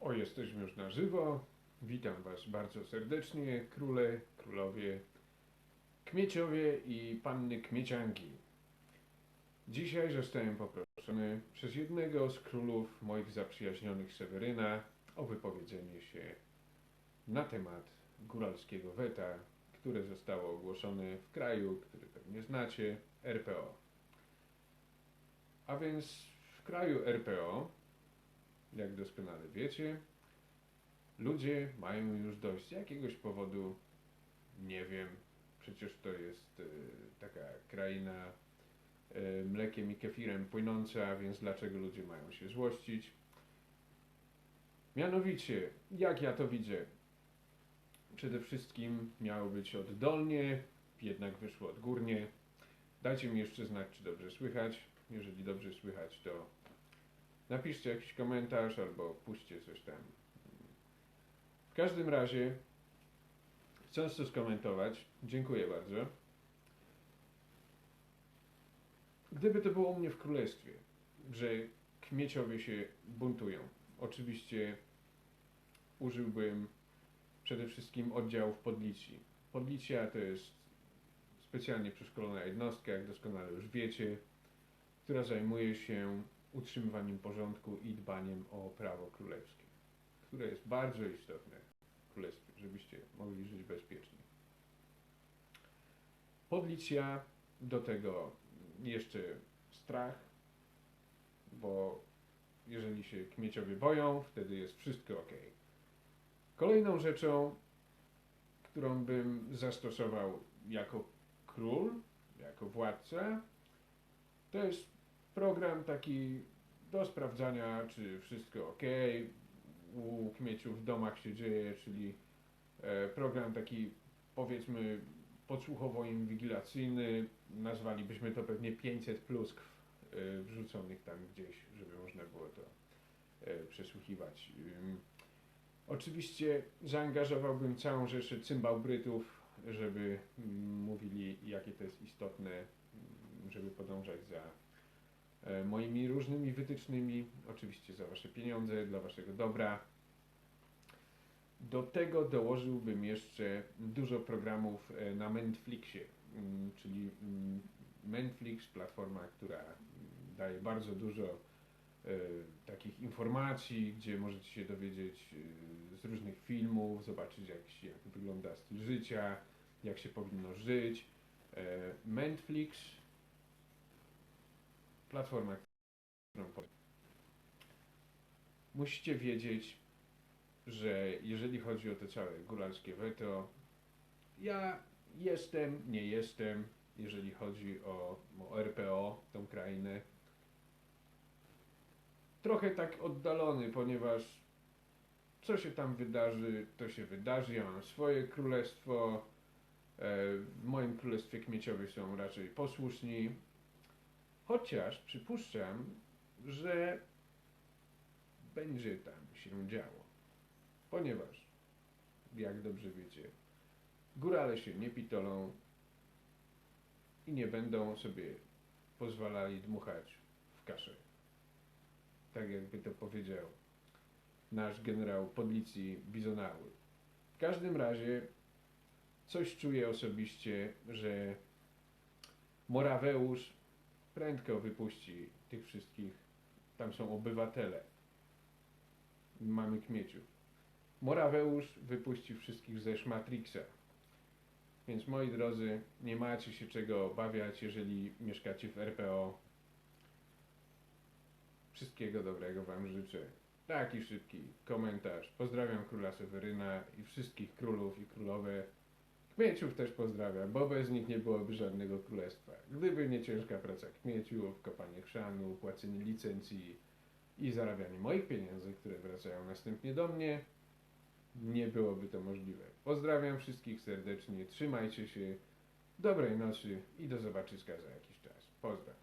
O, jesteśmy już na żywo. Witam Was bardzo serdecznie, króle, królowie, kmieciowie i panny kmiecianki. Dzisiaj zostałem poproszony przez jednego z królów moich zaprzyjaźnionych Seweryna o wypowiedzenie się na temat góralskiego weta, które zostało ogłoszone w kraju, który pewnie znacie, RPO. A więc w kraju RPO, jak doskonale wiecie, ludzie mają już dość z jakiegoś powodu, nie wiem, przecież to jest e, taka kraina e, mlekiem i kefirem płynąca, więc dlaczego ludzie mają się złościć? Mianowicie, jak ja to widzę, przede wszystkim miało być oddolnie, jednak wyszło odgórnie. Dajcie mi jeszcze znać, czy dobrze słychać. Jeżeli dobrze słychać, to napiszcie jakiś komentarz albo puśćcie coś tam. W każdym razie, chcąc to skomentować, dziękuję bardzo. Gdyby to było u mnie w królestwie, że kmieciowie się buntują, oczywiście użyłbym przede wszystkim oddziałów podlici. Podlicia to jest specjalnie przeszkolona jednostka, jak doskonale już wiecie, która zajmuje się utrzymywaniem porządku i dbaniem o prawo królewskie, które jest bardzo istotne w królestwie, żebyście mogli żyć bezpiecznie. Podlicja, do tego jeszcze strach, bo jeżeli się kmieciowie boją, wtedy jest wszystko ok. Kolejną rzeczą, którą bym zastosował jako król, jako władca, to jest program taki do sprawdzania, czy wszystko ok, u kmieciów w domach się dzieje, czyli e, program taki powiedzmy podsłuchowo-inwigilacyjny, nazwalibyśmy to pewnie 500 pluskw e, wrzuconych tam gdzieś, żeby można było to e, przesłuchiwać. Oczywiście zaangażowałbym całą rzeszę cymbałbrytów, żeby mm, mówili, jakie to jest istotne, mm, żeby podążać za moimi różnymi wytycznymi, oczywiście za Wasze pieniądze, dla Waszego dobra. Do tego dołożyłbym jeszcze dużo programów e, na Netflixie, mm, czyli mm, Netflix, platforma, która daje bardzo dużo e, takich informacji, gdzie możecie się dowiedzieć e, z różnych filmów, zobaczyć jak, się- jak wygląda styl życia, jak się powinno żyć. E, Netflix, platforma, którą musicie wiedzieć, że jeżeli chodzi o to całe góralskie weto, ja jestem, nie jestem, jeżeli chodzi o, o RPO, tą krainę, trochę tak oddalony, ponieważ co się tam wydarzy, to się wydarzy. Ja mam swoje królestwo. E, W moim królestwie kmieciowie są raczej posłuszni. Chociaż przypuszczam, że będzie tam się działo. Ponieważ, jak dobrze wiecie, górale się nie pitolą i nie będą sobie pozwalali dmuchać w kaszę. Tak jakby to powiedział nasz generał Podlicji Bizonały. W każdym razie coś czuję osobiście, że Moraweusz prędko wypuści tych wszystkich, tam są obywatele, mamy kmieciów. Moraweusz wypuści wszystkich ze Szmatrixa. Więc moi drodzy, nie macie się czego obawiać, jeżeli mieszkacie w RPO. Wszystkiego dobrego Wam życzę. Taki szybki komentarz. Pozdrawiam króla Seweryna i wszystkich królów i królowe. Kmieciów też pozdrawiam, bo bez nich nie byłoby żadnego królestwa. Gdyby nie ciężka praca kmieciów, kopanie chrzanu, płacenie licencji i zarabianie moich pieniędzy, które wracają następnie do mnie, nie byłoby to możliwe. Pozdrawiam wszystkich serdecznie, trzymajcie się, dobrej nocy i do zobaczyska za jakiś czas. Pozdrawiam.